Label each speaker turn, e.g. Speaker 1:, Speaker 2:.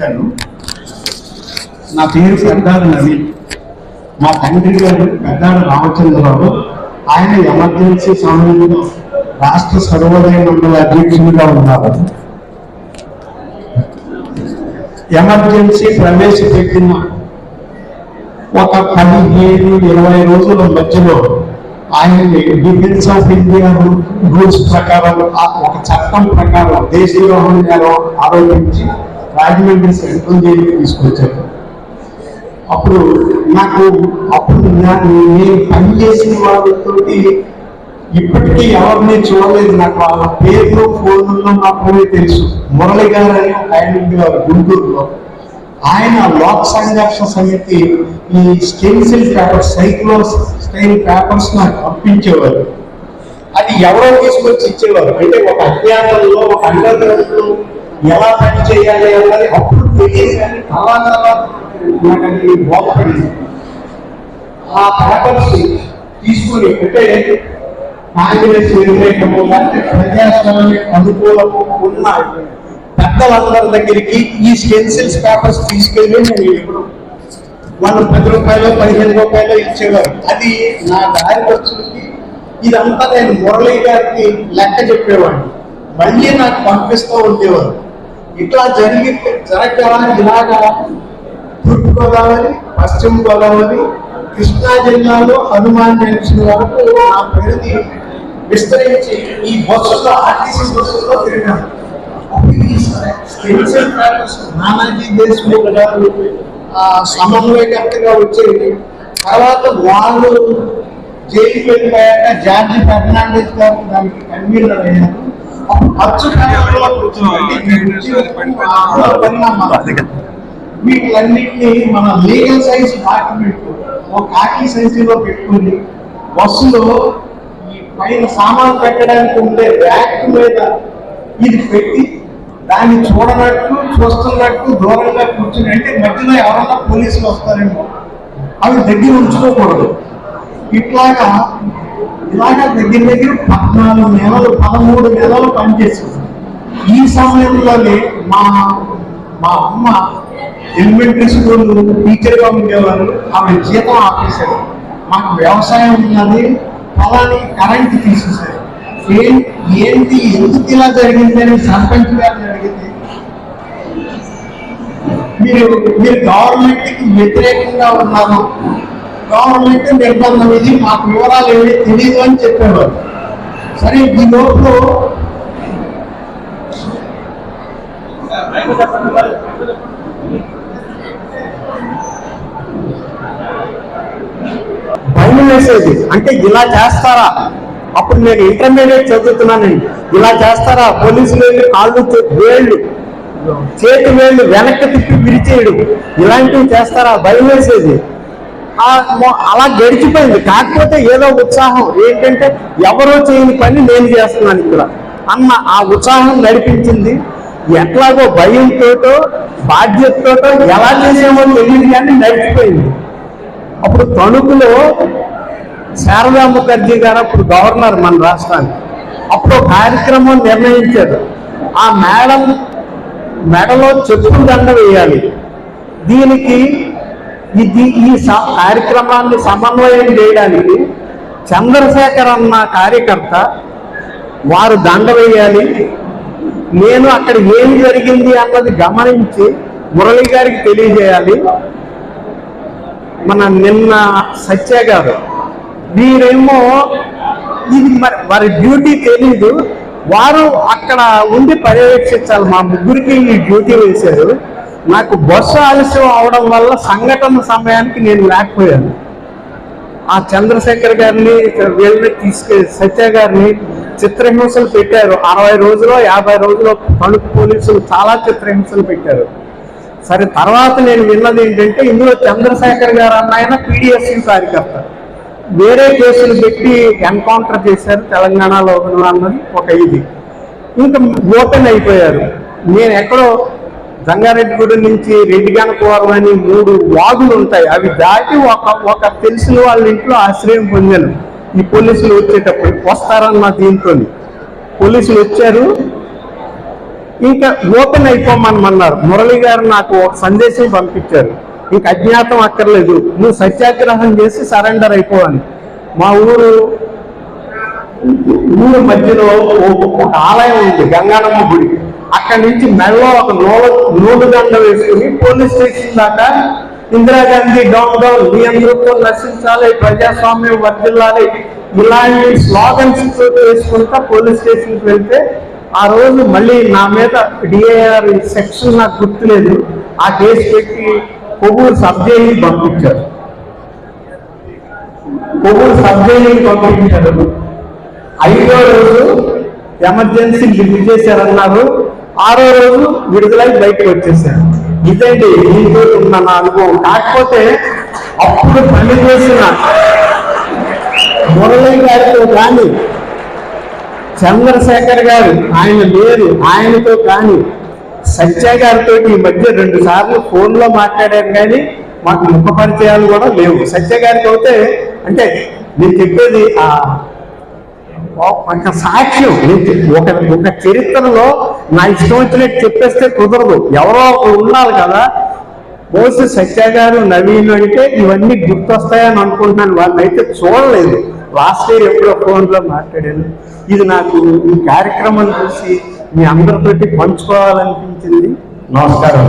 Speaker 1: వచ్చాను. నా పేరు పెద్దాడు నవీన్. మా తండ్రి గారు పెద్దాడు రామచంద్రరావు. ఆయన ఎమర్జెన్సీ సమయంలో రాష్ట్ర సర్వోదయ మండల అధ్యక్షులుగా ఉన్నారు. ఎమర్జెన్సీ ప్రవేశపెట్టిన ఒక పదిహేను ఇరవై రోజుల మధ్యలో ఆయన్ని డిఫెన్స్ ఆఫ్ ఇండియా రూల్స్ ప్రకారం ఆ ఒక చట్టం ప్రకారం దేశద్రోహం నేరం ఆరోపించి రాజమండ్రి సెంట్రల్ జైలుకి తీసుకొచ్చారు. అప్పుడు నాకు అప్పుడు నాకు నేను పనిచేసిన వాళ్ళతో ఇప్పటికీ ఎవరిని చూడలేదు నాకు. వాళ్ళ పేర్లు ఫోన్లలో మాత్రమే తెలుసు. మురళి గారు అని ఒక ఆయన ఉండేవారు గుంటూరులో. ఆయన లోక్ సంఘర్షణ సమితి ఈ stencil papers cyclostyle papers నాకు పంపించేవారు. అది ఎవరో తీసుకొచ్చి ఇచ్చేవారు. అంటే ఒక అజ్ఞానంలో ఒక అండర్ ఎలా పని చేయాలి అన్నది అప్పుడు తెలియదు కానీ తర్వాత తర్వాత నాకు అది బోధపడింది. ఆ పేపర్స్ తీసుకుని అంటే కాంగ్రెస్ వ్యతిరేకము లాంటి ప్రజాస్వామ్య అనుకూలము ఉన్న పెద్దలందరి దగ్గరికి ఈ స్టెన్సిల్స్ పేపర్స్ తీసుకెళ్ళి నేను ఇప్పుడు వాళ్ళు పది రూపాయలు పదిహేను రూపాయలు ఇచ్చేవారు. అది నా దారి ఖర్చులకి ఇదంతా నేను మురళీ గారికి లెక్క చెప్పేవాడిని. మళ్ళీ నాకు పంపిస్తూ ఉండేవారు. ఇట్లా జరిగి జరగ ఇలాగా తూర్పు గోదావరి పశ్చిమ గోదావరి కృష్ణా జిల్లాలో హనుమాన్ జంక్షన్ వరకు నా పరిధి విస్తరించి ఈ బస్సులో ఆర్టీసీ బస్సులో తిరిగాను. నానాజీ దేశ్ముఖ్ గారు సమన్వయకర్తగా వచ్చేది తర్వాత వాళ్ళు జైలు వెళ్ళిపోయాక జార్జి ఫెర్నాండెస్ గారు దానికి కన్వీనర్ అయ్యారు అప్పుడు వీటిలన్నింటినీ మన లీగల్ సైజ్ డాక్యుమెంట్ ఒక కాకి సైజులో పెట్టుకుని బస్సులో ఈ పైన సామాన్ పెట్టడానికి ఉండే బ్యాగ్ మీద ఇది పెట్టి దాన్ని చూడనట్టు చూస్తున్నట్టు దూరంగా కూర్చుని అంటే మధ్యలో ఎవరన్నా పోలీసులు వస్తారేమో. అవి దగ్గర ఉంచుకోకూడదు. ఇట్లాగా ఇలాగా దగ్గర దగ్గర పద్నాలుగు నెలలు పదమూడు నెలలు పనిచేసింది. ఈ సమయంలోనే మా మా అమ్మ ఎలిమెంటరీ స్కూల్ టీచర్గా ఉండేవారు. ఆమె జీతం ఆపేశారు. మాకు వ్యవసాయం ఉన్నది. పొలానికి కరెంట్ తీసేశారు. ఏం ఏంటి ఎందుకు ఇలా జరిగిందని సర్పంచ్ గారిని అడిగింది మీరు మీరు గవర్నమెంట్కి వ్యతిరేకంగా ఉన్నారు? గవర్నమెంట్ నిర్బంధం ఇది మాకు వివరాలు ఏమి తెలియదు అని చెప్పేవారు. సరే ఈ లోపు భయం వేసేది. అంటే ఇలా చేస్తారా? అప్పుడు నేను ఇంటర్మీడియట్ చదువుతున్నానండి ఇలా చేస్తారా? పోలీసులు వెళ్ళి కాళ్ళు చే- వేళ్ళు చేతి వేళ్ళు వెనక్కి తిప్పి విరిచేయడు. ఇలాంటివి చేస్తారా? భయం వేసేది. అలా గడిచిపోయింది. కాకపోతే ఏదో ఉత్సాహం. ఏంటంటే ఎవరో చేయని పని నేను చేస్తున్నాను ఇక్కడ. అన్న ఆ ఉత్సాహం నడిపించింది. ఎట్లాగో భయంతోటో బాధ్యతతోటో ఎలా చేసేమో తెలియదు కానీ నడిచిపోయింది. అప్పుడు తణుకులో శారదా ముఖర్జీ గారు అప్పుడు గవర్నర్ మన రాష్ట్రానికి. అప్పుడు కార్యక్రమం నిర్ణయించారు. ఆ మేడం మెడలో చెప్పులు దండ వేయాలి. దీనికి ఇది ఈ కార్యక్రమాన్ని సమన్వయం చేయడానికి చంద్రశేఖర్ అన్న కార్యకర్త వారు దండ వేయాలి. నేను అక్కడ ఏం జరిగింది అన్నది గమనించి మురళి గారికి తెలియజేయాలి. మన నిన్న సత్య గారు వీరేమో ఇది మరి వారి డ్యూటీ తెలీదు. వారు అక్కడ ఉండి పర్యవేక్షించాలి. మా ముగ్గురికి ఈ డ్యూటీ వేశారు. నాకు బస్సు ఆలస్యం అవడం వల్ల సంఘటన సమయానికి నేను లేకపోయాను. ఆ చంద్రశేఖర్ గారిని వీళ్ళని తీసుకె సత్య గారిని చిత్రహింసలు పెట్టారు. అరవై రోజులు యాభై రోజులు తణుకు పోలీసులు చాలా చిత్రహింసలు పెట్టారు. సరే తర్వాత నేను విన్నది ఏంటంటే ఇందులో చంద్రశేఖర్ గారు అన్న ఆయన పీడిఎస్సీ కార్యకర్త వేరే కేసులు పెట్టి ఎన్కౌంటర్ చేశారు తెలంగాణలో అన్నది ఒక ఇది. ఇంకా ఓపెన్ అయిపోయారు. నేను ఎక్కడో జంగారెడ్డిగూడెం నుంచి రెడ్డిగానపురం అని మూడు వాగులు ఉంటాయి. అవి దాటి ఒక ఒక తెలిసిన వాళ్ళ ఇంట్లో ఆశ్రయం పొందాను. ఈ పోలీసులు వచ్చేటప్పుడు వస్తారన్న దీంతో పోలీసులు వచ్చారు. ఇంకా ఓపెన్ అయిపోమన్నారు మురళి గారు నాకు ఒక సందేశం పంపించారు. ఇంక అజ్ఞాతం అక్కర్లేదు. నువ్వు సత్యాగ్రహం చేసి సరెండర్ అయిపోవాలి మా ఊరు ఊరు మధ్యలో ఒక ఆలయం ఉంది. గంగానమ్మ గుడి. అక్కడి నుంచి మెడలో ఒక నూలు నూలు దండ వేసుకుని పోలీస్ స్టేషన్ దాకా ఇందిరాగాంధీ డౌన్ డౌన్ మీ అందరితో నశించాలి ప్రజాస్వామ్యం వర్దిల్లాలి ఇలాంటి స్లోగన్స్ వేసుకుంటా పోలీస్ స్టేషన్కి వెళ్తే ఆ రోజు మళ్ళీ నా మీద డిఏఆర్ సెక్షన్ నాకు గుర్తులేదు. ఆ కేసు పెట్టి కొవ్వూరు సబ్ జైలు పంపించారు. కొవ్వూరు సబ్ జైలుకి పంపించారు. ఐదో రోజు ఎమర్జెన్సీ లిఫ్ట్ చేశారన్నారు. ఆరో రోజు విడుదలై బయటకు వచ్చేసాడు ఇదండి దీంతో ఉన్న నా అనుభవం కాకపోతే అప్పుడు పని చేసిన మురళీ గారితో కానీ చంద్రశేఖర్ గారు ఆయన లేరు ఆయనతో కానీ సత్య గారితో ఈ మధ్య రెండు సార్లు ఫోన్లో మాట్లాడారు కానీ మాకు ముఖ పరిచయాలు కూడా లేవు. సత్య గారికి అయితే అంటే నేను చెప్పేది ఆ ఒక సాక్ష్యం. ఒక ఒక చరిత్రలో నా ఇష్టం వచ్చినట్టు చెప్పేస్తే కుదరదు. ఎవరో ఒకరు ఉన్నారు కదా. మోసి సత్య గారు నవీన్ అంటే ఇవన్నీ గుర్తొస్తాయని అనుకుంటున్నాను. వాళ్ళని అయితే చూడలేదు. లాస్ట్ ఇయర్ ఎప్పుడో ఫోన్లో మాట్లాడాను. ఇది నాకు ఈ కార్యక్రమం చూసి మీ అందరితోటి పంచుకోవాలనిపించింది. నమస్కారం.